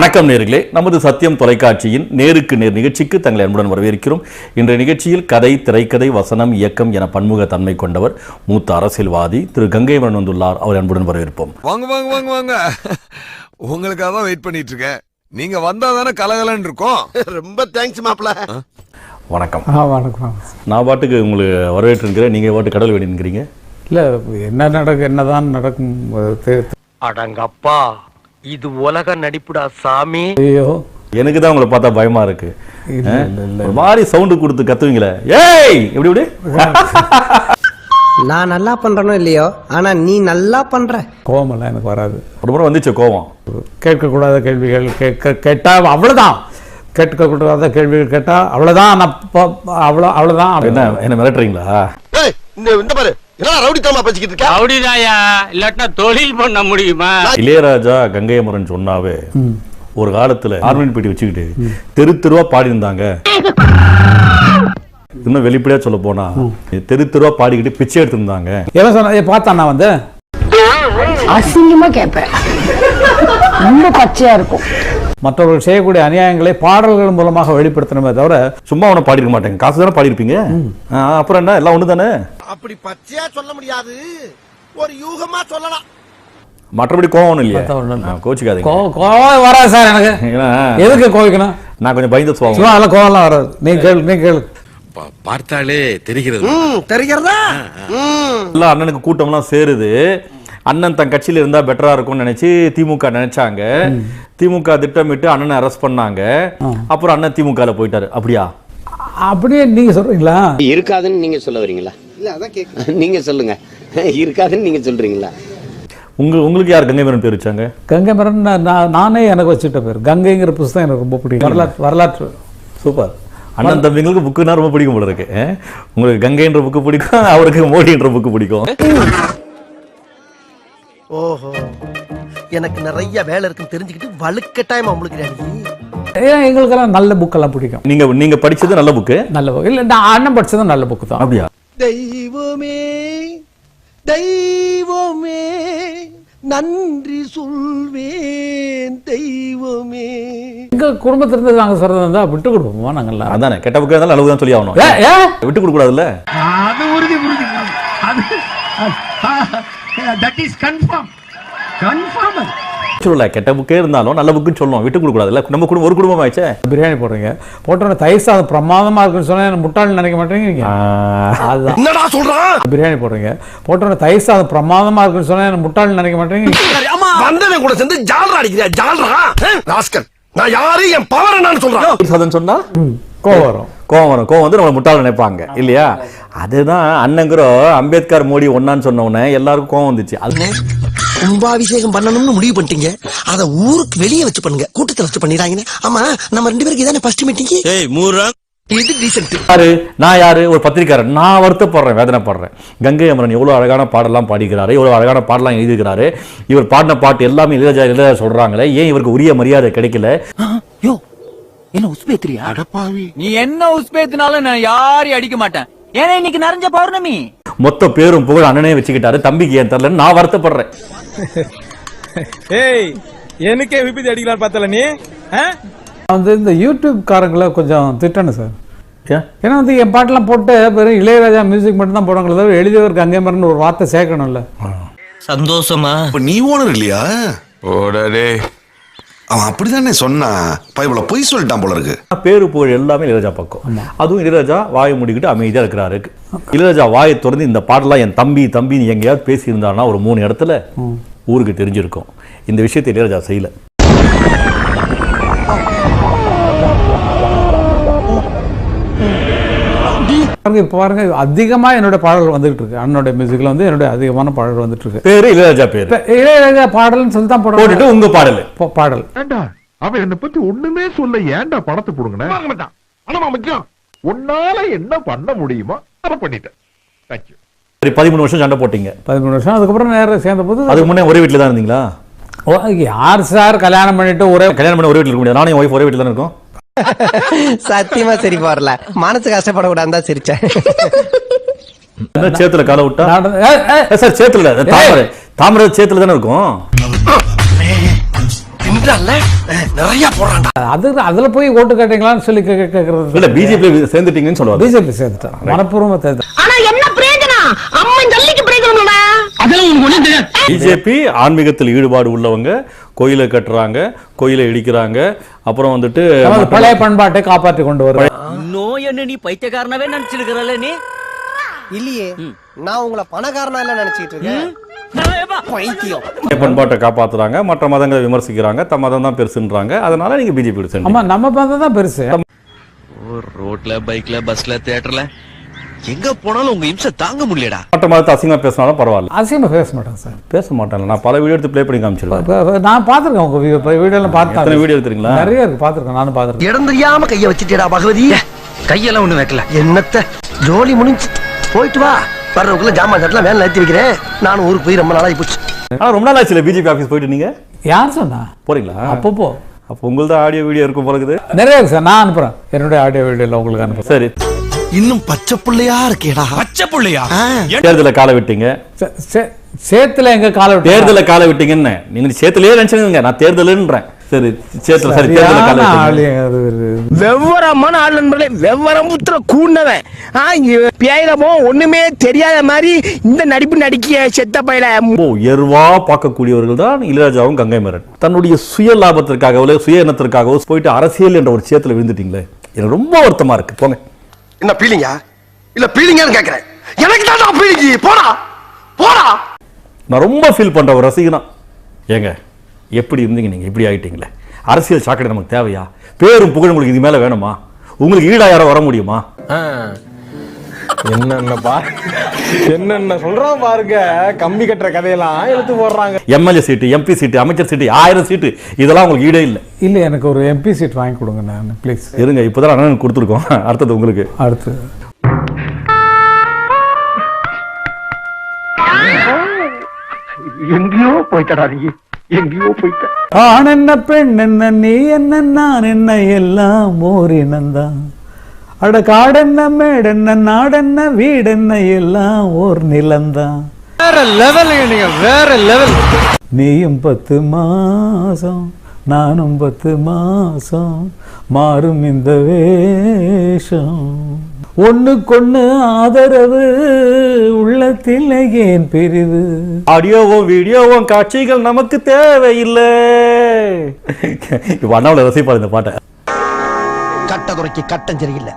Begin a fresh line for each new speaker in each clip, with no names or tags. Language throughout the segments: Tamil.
வணக்கம் நேர்களே. நமது சத்தியம் தொலைக்காட்சியின் நேருக்கு நேர் நிகழ்ச்சிக்கு தங்களை அன்புடன் வரவேற்கிறோம். இன்றைய நிகழ்ச்சியில் கதை திரைக்கதை வசனம் இயக்கம் என பன்முக தன்மை கொண்டவர் மூத்த அரசியல்வாதி திரு கங்கைவரன் வந்துள்ளார். அவர் அன்புடன் வரவேற்போம்.
வாங்க வாங்க வாங்க வாங்க. உங்களுக்காக தான் வெயிட் பண்ணிட்டு இருக்கேன். நீங்க வந்தா தானே கலகலன்னு இருக்கும்.
ரொம்ப தேங்க்ஸ் மாப்ள.
வணக்கம்.
ஆ வணக்கம்.
நான் பாட்டுக்கு உங்களுக்கு வரவேற்றுங்கிறேன் நீங்கள் பாட்டு கடவுள் வேண்டிங்கிறீங்க
இல்லை என்ன நடக்கும் என்னதான் நடக்கும்
அடங்கப்பா. இது உலக நடிப்புடா சாமி.
ஐயோ.
எனக்கு தான் உங்களை பார்த்தா பயமா இருக்கு. ஒரு மாதிரி சவுண்டு கொடுத்து கத்துவீங்களே. ஏய்! இப்படி இப்படி
நான் நல்லா பண்றனோ இல்லையோ? ஆனா நீ நல்லா பண்ற.
கோவமெல்லாம் எனக்கு வராது.
ஒரு முறை வந்துச்சு கோவம்.
கேட்கக்கூடாத கேள்விகள் கேட்க கேட்டால் அவ்வளோதான் கேட்கக்கூடாத கேள்விகள் கேட்டால் அவ்வளோதான் நான் ப- அவ்வளோ அவ்வளோதான்
என்ன என்ன மிரட்டுறீங்களா?
ஏய் இந்த இந்த பாரு. என்ன ரவுடித்தனமா பேசிக்கிட்டு இருக்க?
அப்படிதாயா இல்லாட்டினா தொழில் பண்ண முடியுமா?
இளையராஜா கங்கையமரன் சொன்னாவே ஒரு காலத்துல ஆர்மின் பெட்டி வச்சுக்கிட்டு தெரு தெருவா பாடி இருந்தாங்க இன்னும் வெளிப்படையா சொல்ல போனா தெரு தெருவா பாடிக்கிட்டு பிச்சை எடுத்திருந்தாங்க.
எவன் சொன்ன? ஏ பார்த்தா நான் வந்து?
அசிங்கமா கேட்பேன் ரொம்ப பச்சையா இருக்கும்.
மற்றவர்கள் செய்யக்கூடிய அநியாயங்களை பாடல்கள் மூலமாக வெளிப்படுத்தணுமே தவிர
சும்மா அவனை பாடிருக்க மாட்டேங்க. காசு தானே பாடிருப்பீங்க? அப்புறம் என்ன? எல்லாம் ஒண்ணு தானே
அப்படி பச்சையா சொல்ல முடியாது. ஒரு யூகமா சொல்லலாம்.
மற்றபடி கோவம் ஒண்ணும் இல்லையா?
இல்ல.
கோச்சிக்காதீங்க
கோ- கோவம் வராது சார் எனக்கு. எதுக்கு கோவிக்கணும்?
நான் கொஞ்சம் பயந்த சுவாங்க
சும்மா அதெல்லாம் கோவம்லாம் வராது. நீ கேளு நீ கேளு.
பார்த்தாலே தெரிகிறது.
தெரிகிறதா?
எல்லாம் அண்ணனுக்கு கூட்டம்லாம் சேருது. அண்ணன் தன் கட்சியில இருந்தா பெட்டரா இருக்கும்னு நினைச்சு திமுக நினைச்சாங்க. திமுக திட்டமிட்டு அண்ணனை அரெஸ்ட் பண்ணாங்க. அப்புறம் அண்ணன் திமுகல போயிட்டாரு. அப்படியா?
அப்படியே நீங்க சொல்றீங்களா?
இருக்காதுன்னு நீங்க சொல்ல வரீங்களா?
இல்ல அதான் கேட்க
நீங்க சொல்லுங்க. இருக்காதுன்னு நீங்க சொல்றீங்களா?
உங்க உங்களுக்கு யார் கங்கைவரன் பேர் வச்சாங்க?
கங்கை மரன் நான் நான் நானே எனக்கு வச்சுட்ட பேர். கங்கைங்கிற புஸ்தகம் எனக்கு ரொம்ப பிடிக்கும். வரலாற்று வரலாற்று.
சூப்பர். அண்ணன் தம்பிங்களுக்கு புக்குனா ரொம்ப பிடிக்கும் போல இருக்கு? உங்களுக்கு கங்கைன்ற புக்கு பிடிக்கும் அவருக்கு மோடின்ற புக்கு பிடிக்கும்.
ஓஹோ. எனக்கு நிறைய வேலை இருக்குன்னு தெரிஞ்சுக்கிட்டு வலுக்கட்டாயமா உங்களுக்கு
ஏன் எங்களுக்கெல்லாம் நல்ல புக்கெல்லாம் பிடிக்கும்.
நீங்க நீங்க படிச்சது நல்ல புக்கு
நல்ல புக் இல்லை நான் அண்ணன் படிச்சதும் நல்ல புக்கு தான்.
அப்படியா?
தெய்வமே தெய்வமே நன்றி சொல்வேன் தெய்வமே.
எங்க குடும்பத்திலிருந்து நாங்க சொல்றது இருந்தா விட்டு கொடுப்போமா நாங்கெல்லாம்
அதானே கெட்ட புக்கா இருந்தாலும் அளவு தான் சொல்லி ஆகணும்? விட்டு கொடுக்க கூடாதுல்ல
அது உறுதி உறுதி அது தட் இஸ் கன்ஃபார்ம் கன்ஃபார்ம் அது.
சொல்லல கெட்ட புக்கே இருந்தாலும் நல்ல புக்குன்னு சொல்லுவோம். விட்டு கொடுக்க கூடாதுல்ல நம்ம குடும்பம் ஒரு குடும்பம் ஆயிடுச்சே?
பிரியாணி போடுறீங்க. போட்டோன்னே தயிர் சாதம் பிரமாதமா இருக்குன்னு சொன்னா என்ன முட்டாள் நினைக்க மாட்டேங்க நீங்க அதுதான்.
என்னடா சொல்றான்
பிரியாணி போடுறீங்க. போட்டோன்னே தயிர் சாதம் பிரமாதமா இருக்குன்னு சொன்னா என்ன முட்டாள் நினைக்க மாட்டேங்க நீங்க
வந்தவன் கூட சேர்ந்து ஜால்ரா அடிக்கிறியா? ஜால்ரா? ராஸ்கல் நான் யாரு என் பவர் என்னன்னு சொல்றான்
சாதம் சொன்னா?
கோவம் வரும்.
கோவம் வரும். கோவம் வந்து நம்மளை முட்டாள் நினைப்பாங்க. இல்லையா? அதுதான் அண்ணங்கிற அம்பேத்கர் மோடி ஒன்னான்னு சொன்ன உடனே எல்லாருக்கும் கோவம் வந்துச்சு. அது
கும்பாபிஷேகம் பண்ணணும்னு முடிவு பண்ணிட்டீங்க. அத ஊருக்கு வெளியே வச்சு பண்ணுங்க. கூட்டத்துல வச்சு பண்ணிடுறாங்க ஆமா நம்ம ரெண்டு பேருக்கு இதானே ஃபர்ஸ்ட் மீட்டிங்
ஏய் மூரா
இது டீசென்ட்
யாரு? நான் யாரு? ஒரு பத்திரிக்காரன் நான் வருத்தப்படுறேன் வேதனைப்படுறேன். கங்கை அமரன் எவ்வளவு அழகான பாடலாம் பாடிக்கிறாரு எவ்வளவு அழகான பாடலாம் எழுதியிருக்கிறாரு. இவர் பாடின பாட்டு எல்லாமே இளையராஜா இளையராஜா சொல்றாங்களே. ஏன் இவருக்கு உரிய மரியாதை கிடைக்கல?
நீ என்ன உஸ்பேத்தினாலும் நான் யாரையும் அடிக்க மாட்டேன். ஏன்னா இன்னைக்கு நிறைஞ்ச பௌர்ணமி.
மொத்த பேரும் புகழ் அண்ணனே வச்சுக்கிட்டாரு. தம்பிக்கு ஏன் தரலன்னு நான் வருத்தப்படுறேன்.
ஏய் எனக்கே விபத்து அடிக்கலாம் பார்த்தல நீ?
வந்து இந்த யூடியூப் காரங்களை கொஞ்சம் திட்டணும் சார்.
ஏன்?
ஏன்னா வந்து என் பாட்டெல்லாம் போட்டு வெறும் இளையராஜா மியூசிக் மட்டும் தான் போடுவாங்களே தவிர எழுதியவர் கங்கை மரன் ஒரு வார்த்தை சேர்க்கணும்ல.
சந்தோஷமா?
இப்ப நீ ஓனர் இல்லையா?
ஓடடே.
அவன் அப்படிதானே சொன்னான் பைபிள பொய் சொல்லிட்டான் போல இருக்கு.
பேரு புகழ் எல்லாமே இளையராஜா பக்கம். அதுவும் இளையராஜா வாயை மூடிக்கிட்டு அமைதியா இருக்கிறாரு. இளையராஜா வாயை திறந்து இந்த பாடலாம் என் தம்பி தம்பின்னு எங்கேயாவது பேசியிருந்தாருன்னா ஒரு மூணு இடத்துல ஊருக்கு தெரிஞ்சிருக்கும். இந்த விஷயத்தை இளையராஜா செய்யல.
பாருங்க இப்போ பாருங்க அதிகமா என்னோட பாடல்கள் வந்துட்டு இருக்கு. அண்ணனுடைய மியூசிக்ல வந்து என்னுடைய அதிகமான பாடல்கள் வந்துட்டு இருக்கு.
பேரு இளையராஜா பேரு.
இளையராஜா பாடல்னு சொல்லி தான்
போட்டுட்டு உங்க பாடல்.
பா- பாடல்.
ஏண்டா அவன் என்ன பத்தி ஒண்ணுமே சொல்ல ஏன்டா பணமா முக்கியம் உன்னால என்ன பண்ண முடியுமோ அதை பண்ணிட்டேன். தேங்க்யூ
சரி பதிமூணு வருஷம் சண்டை போட்டீங்க.
பதிமூணு வருஷம் அதுக்கப்புறம் நேரம் சேர்ந்த போது
அதுக்கு முன்னே ஒரே வீட்டில் தான் இருந்தீங்களா?
யார் சார் கல்யாணம் பண்ணிட்டு ஒரே
கல்யாணம் பண்ண ஒரே வீட்டில் இருக்க முடியாது. நானும் ஒய்ஃப் ஒரே வீட்டில் தானே இருக்கோம்.
சத்தியமா சரி வரல மனசு கஷ்டப்படக்கூடாது தான் சிரிச்சேன்.
சேத்துல காலை விட்டா? சார் சேத்துல தாமரை. தாமரை சேத்துல தானே இருக்கும்?
நிறைய
அது அதுல போய் ஓட்டு கேட்டீங்களான்னு சொல்லி கேட்கறது
இல்ல பிஜேபி சேர்ந்துட்டீங்கன்னு சொல்லுவாங்க.
பிஜேபி சேர்ந்துட்டான் மனப்பூர்வமா சேர்ந்துட்டான்
ஆனா என்ன பிரயோஜனம் அம்மன் ஜல்லிக்கு பிரயோஜனம் அதெல்லாம் உங்களுக்கு ஒண்ணும் தெரியாது
பிஜேபி ஆன்மீகத்தில் ஈடுபாடு உள்ளவங்க கோயிலை கட்டுறாங்க கோயிலை இடிக்கிறாங்க அப்புறம் வந்துட்டு
பழைய பண்பாட்டை காப்பாற்றி கொண்டு வரும்
இன்னும் என்ன நீ பைத்தியக்காரனவே நினைச்சிருக்கிறல்ல நீ?
இல்லையே நான் உங்களை பணக்காரனா இல்ல நினைச்சிட்டு இருக்கேன்.
பண்பாட்டை காப்பாத்துறாங்க மற்ற மதங்களை விமர்சிக்கிறாங்க தம் மதம் தான் பெருசுன்றாங்க அதனால நீங்க பிஜேபி
ஆமா நம்ம பார்த்தா தான் பெருசு.
ரோட்ல பைக்ல பஸ்ல தியேட்டர்ல எங்க போனாலும் உங்க இம்சை தாங்க முடியலடா.
மற்ற மதத்தை அசிங்கமா பேசினாலும் பரவாயில்ல.
அசியமா பேச மாட்டேன் சார்.
பேச மாட்டேன் நான் பல வீடியோ எடுத்து ப்ளே பண்ணி காமிச்சிருவேன்.
நான் பார்த்துருக்கேன் உங்க வீடியோலாம் பார்த்தேன்
வீடியோ எடுத்துறீங்களா
நிறைய இருக்கு பார்த்துருக்கேன் நானும் பார்த்துருக்கேன்.
இடம் தெரியாம கைய வச்சுட்டேடா பகவதி.
கையெல்லாம் ஒண்ணு வைக்கல.
என்னத்த? ஜோலி முடிஞ்சு. போயிட்டு வா. வர்றதுக்குள்ள ஜாமான் கட்டலாம் வேலை நிறுத்தி வைக்கிறேன். நானும் ஊருக்கு போய் ரொம்ப நாளாகி போச்சு.
ஆனா ரொம்ப நாள் ஆச்சு பிஜேபி ஆஃபீஸ் போயிட்டு நீங்க?
யார் சொன்னா?
போறீங்களா?
அப்பப்போ
அப்போ உங்களது ஆடியோ வீடியோ இருக்கும் போல இருக்குது.
நிறைய இருக்கு சார் நான் அனுப்புறேன். என்னுடைய ஆடியோ வீடியோல உங்களுக்கு அனுப்புறேன்.
சரி.
இன்னும் பச்சை புள்ளையா இருக்கேடா.
பச்சை புள்ளையா?
தேர்தலை காலை விட்டீங்க.
சே- சே- சேத்துல எங்க கால விட்டு
தேர்தலை காலை விட்டீங்கன்னு. நீங்க சேத்துலயே நினைச்சுங்க நான் தேர்தல்ன்றேன். சரி சேத்துல சரி தேர்தலை காலை
வெவ்வரமான ஆள் நண்பர்களே வெவ்வரம் புத்திர கூண்டவன் பேயிலமோ ஒண்ணுமே தெரியாத மாதிரி இந்த நடிப்பு நடிக்க செத்த பையல
உயர்வா பார்க்கக்கூடியவர்கள் தான் இளையராஜாவும் கங்கை மரன். தன்னுடைய சுய லாபத்திற்காகவோ சுய எண்ணத்திற்காகவோ போயிட்டு அரசியல் என்ற ஒரு சேத்துல விழுந்துட்டீங்களே. எனக்கு ரொம்ப வருத்தமா இருக்கு. போங்க.
என்ன பீலிங்கா இல்ல பீலிங்கான்னு கேக்குறேன். எனக்கு தான் பீலிங்கி போடா போடா.
நான் ரொம்ப ஃபீல் பண்ற ஒரு ரசிகனா. ஏங்க எப்படி இருந்தீங்க நீங்க? இப்படி ஆயிட்டீங்களே. அரசியல் சாக்கடை நமக்கு தேவையா? பேரும் புகழ் உங்களுக்கு இது மேல வேணுமா? உங்களுக்கு ஈடா யாரோ வர முடியுமா?
என்னென்ன பா என்னென்ன சொல்றோம் பாருங்க. கம்பி கட்டுற கதையெல்லாம் எடுத்து போடுறாங்க.
எம்எல்ஏ சீட்டு எம்பி சீட்டு அமைச்சர் சீட்டு ஆயிரம் சீட்டு. இதெல்லாம் உங்களுக்கு ஈடே இல்லை.
இல்ல எனக்கு ஒரு எம்பி சீட் வாங்கி கொடுங்க நான் ப்ளீஸ்
இருங்க இப்போதான் அண்ணனுக்கு கொடுத்துருக்கோம். அடுத்தது உங்களுக்கு.
அடுத்து.
எங்கேயோ போயிட்டடா நீ. எங்கேயோ போயிட்ட.
ஆண் என்ன பெண் என்ன நீ என்ன நான் என்ன எல்லாம் ஓர் இனந்தான் அட காடென்ன மேடென்ன நாடென்ன வீடென்ன எல்லாம் ஓர் நிலந்தான்.
வேற லெவல் நீங்க வேற லெவல்
நீயும் பத்து மாசம் நானும் பத்து மாசம் மாறும் இந்த வேஷம். ஒண்ணுக்கொண்ணு ஆதரவு உள்ளத்தில் ஏன் பிரிவு?
ஆடியோவும் வீடியோவும் காட்சிகள் நமக்கு தேவையில்லை. இப்போ அண்ணாவில் ரசிப்பார் இந்த பாட்டை.
கட்ட குறைக்கு கட்டம் சரியில்லை.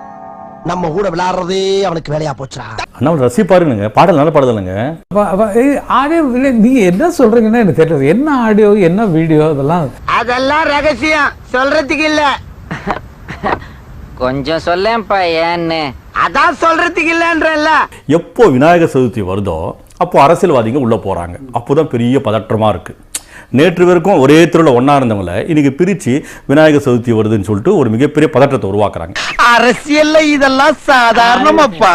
நம்ம கூட விளையாடுறதே அவனுக்கு வேலையா போச்சுடா.
அண்ணாவில் ரசிப்பாருங்க பாடல் நல்ல பாடல் இல்லைங்க
அப்ப- அப்ப, ஏய், ஆடியோ இல்லை நீங்க என்ன சொல்றீங்கன்னா எனக்கு தெரியல. என்ன ஆடியோ என்ன வீடியோ அதெல்லாம்?
அதெல்லாம் ரகசியம். சொல்றதுக்கு இல்ல.
கொஞ்சம் சொல்லேன்ப்பா ஏன்னு.
அதான் சொல்றதுக்கு இல்லன்றல்ல
எப்போ விநாயகர் சதுர்த்தி வருதோ அப்போ அரசியல்வாதிங்க உள்ள போறாங்க. அப்போதான் பெரிய பதற்றமா இருக்கு. நேற்று வரைக்கும் ஒரே தெருவில் ஒண்ணா இருந்தவங்கள இன்னைக்கு பிரிச்சு விநாயகர் சதுர்த்தி வருதுன்னு சொல்லிட்டு ஒரு மிகப்பெரிய பதற்றத்தை உருவாக்குறாங்க.
அரசியல்ல இதெல்லாம் சாதாரணமாப்பா.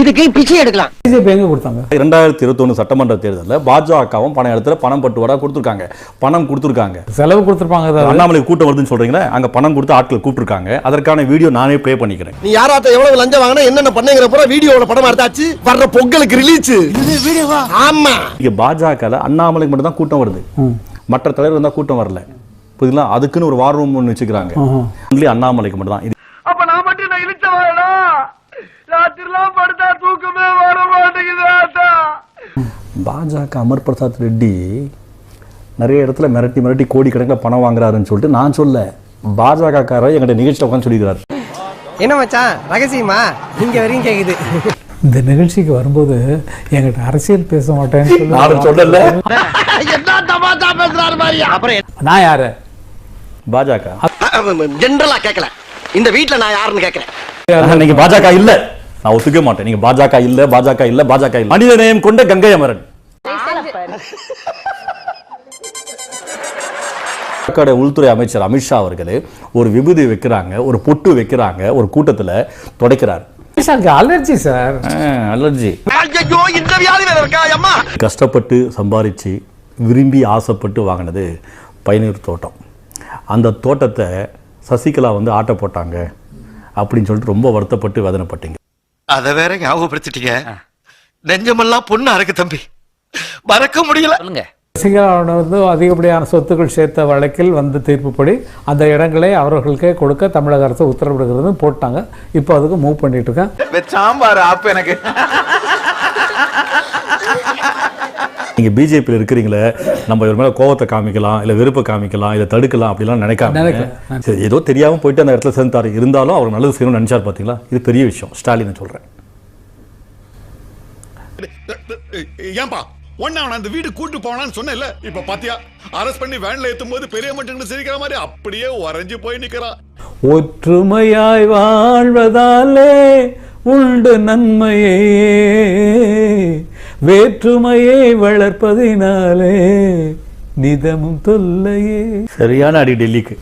இதுக்கு பிச்சை எடுக்கலாம்.
பிஜேபி எங்க கொடுத்தாங்க?
இரண்டாயிரத்தி இருபத்தொன்னு சட்டமன்ற தேர்தலில் பாஜகவும் பண இடத்துல பணம் பட்டுவாடா கொடுத்துருக்காங்க. பணம் கொடுத்துருக்காங்க.
செலவு கொடுத்துருப்பாங்க.
அண்ணாமலை கூட்டம் வருதுன்னு சொல்றீங்களா அங்க பணம் கொடுத்து ஆட்கள் கூப்பிட்டுருக்காங்க. அதற்கான வீடியோ நானே ப்ளே பண்ணிக்கிறேன்.
நீ யாராட்ட எவ்வளவு லஞ்சம் வாங்கினா என்னென்ன பண்ணீங்கிற பூரா வீடியோல படம் எடுத்தாச்சு. வர்ற பொங்கலுக்கு ரிலீஸ் வீடியோவா? ஆமா.
இங்க பாஜக அண்ணாமலைக்கு மட்டும் தான் கூட்டம் வருது. மற்ற தலைவர் இருந்தா கூட்டம் வரல. புரியுதுங்களா? அதுக்குன்னு ஒரு வார் ரூம் ஒன்று வச்சுக்கிறாங்க. அண்ணாமலைக்கு மட்டும் தான் இது
அப்ப நான் மட்டும் நான் இழுச்ச வாழா ராத்திரிலாம் படுத்தா தூக்கமே வர மாட்டேங்குது
பாஜக அமர் பிரசாத் ரெட்டி நிறைய இடத்துல மிரட்டி மிரட்டி கோடிக்கணக்கில் பணம் வாங்குறாருன்னு சொல்லிட்டு நான் சொல்ல பாஜக காரர் எங்கிட்ட நிகழ்ச்சியில் உட்காந்து சொல்லிக்கிறார்
என்ன மச்சான் ரகசியமா? இங்க வரையும் கேக்குது.
இந்த நிகழ்ச்சிக்கு வரும்போது என்கிட்ட அரசியல் பேச மாட்டேன்னு சொல்லி
நான் சொல்லல.
என்ன தமாஷா பேசுறாரு மாதிரியா அப்புறம்
நான் யாரு
பாஜக
ஜென்ரலா கேட்கல இந்த வீட்ல நான் யாருன்னு கேக்குறேன்
நீங்க பாஜக இல்ல. நான் ஒத்துக்க மாட்டேன். நீங்க பாஜக இல்ல பாஜக இல்ல பாஜக இல்ல. மனித நேயம் கொண்ட கங்கை அமரன் உள்துறை அமைச்சர் அமித்ஷா அவர்களே ஒரு விபூதி வைக்கிறாங்க ஒரு பொட்டு வைக்கிறாங்க ஒரு கூட்டத்துல துடைக்கிறார்.
Allergy sir.
அலர்ஜி. கஷ்டப்பட்டு சம்பாரிச்சு விரும்பி ஆசைப்பட்டு வாங்கினது பைனீர் தோட்டம். அந்த தோட்டத்தை சசிகலா வந்து ஆட்ட போட்டாங்க அப்படின்னு சொல்லிட்டு ரொம்ப வருத்தப்பட்டு வேதனைப்பட்டீங்க.
அத வேற ஞாபகப்படுத்திட்டீங்க. நெஞ்சமெல்லாம் பொண்ணு அறக்கு தம்பி. மறக்க முடியல.
சொல்லுங்க.
சசிகலாவோட வந்து அதிகப்படியான சொத்துக்கள் சேர்த்த வழக்கில் வந்த தீர்ப்புப்படி அந்த இடங்களை அவர்களுக்கே கொடுக்க தமிழக அரசு உத்தரவிடுகிறது போட்டாங்க. இப்போ அதுக்கு மூவ் பண்ணிட்டு இருக்கேன்.
சாம்பார் ஆப் எனக்கு.
நீங்க பிஜேபியில் இருக்கிறீங்களே நம்ம இவர் மேல கோவத்தை காமிக்கலாம் இல்ல வெறுப்பை காமிக்கலாம் இதை தடுக்கலாம் அப்படிலாம் நினைக்காம. சரி ஏதோ தெரியாம போயிட்டு அந்த இடத்துல சேர்ந்தாரு இருந்தாலும் அவர் நல்லது செய்யணும்னு நினைச்சார் பாத்தீங்களா? இது பெரிய விஷயம். ஸ்டாலின் சொல்றேன்.
ஏன்பா ஒன்னா அவன அந்த வீடு கூட்டு போனான்னு சொன்னேன்ல? இப்ப பாத்தியா அரெஸ்ட் பண்ணி வேன்ல ஏத்தும் போது பெரிய மட்டும் சிரிக்கிற மாதிரி அப்படியே உறைஞ்சு போய் நிக்கிறான்.
ஒற்றுமையாய் வாழ்வதாலே உண்டு நன்மையே. வேற்றுமையை வளர்ப்பதினாலே நிதமும் தொல்லையே.
சரியான அடி டெல்லிக்கு.